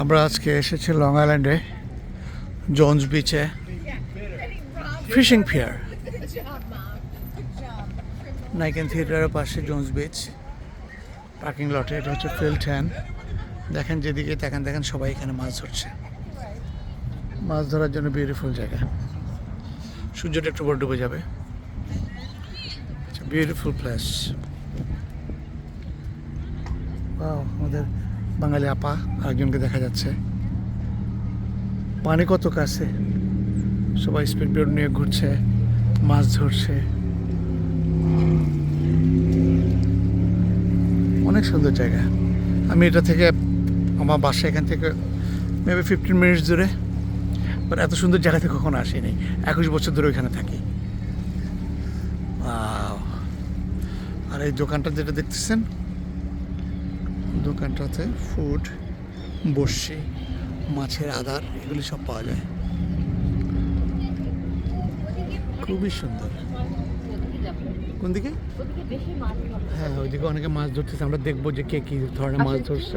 আমরা আজকে এসেছি লং আইল্যান্ডে জোন্স বিচে ফিশিং ফিয়ার নাইকেন থিয়েটারের পাশে জোন্স বিচ পার্কিং লটে এটা হচ্ছে ফিল্ড ট্যান দেখেন যেদিকে দেখেন দেখেন সবাই এখানে মাছ ধরছে। মাছ ধরার জন্য বিউটিফুল জায়গা। সূর্যটা একটু পর ডুবে যাবে। বিউটিফুল প্লেস আমাদের বাঙালি আপা, আরেকজনকে দেখা যাচ্ছে। পানি কত কাছে? সবাই স্পিড বোট নিয়ে ঘুরছে, মাছ ধরছে। অনেক সুন্দর জায়গা। আমি এটা থেকে আমার বাসা এখান থেকে মেবি ফিফটিন মিনিটস দূরে বাট এত সুন্দর জায়গাতে কখনো আসিনি। একুশ বছর ধরে ওইখানে থাকি। আর এই দোকানটা যেটা দেখতেছেন দোকানটাতে ফুড বসি মাছের আদার এগুলি সব পাওয়া যায়। খুবই সুন্দর। কোন দিকে। হ্যাঁ ওইদিকে অনেকে মাছ ধরতেছে আমরা দেখব যে কে কি ধরনের মাছ ধরছে।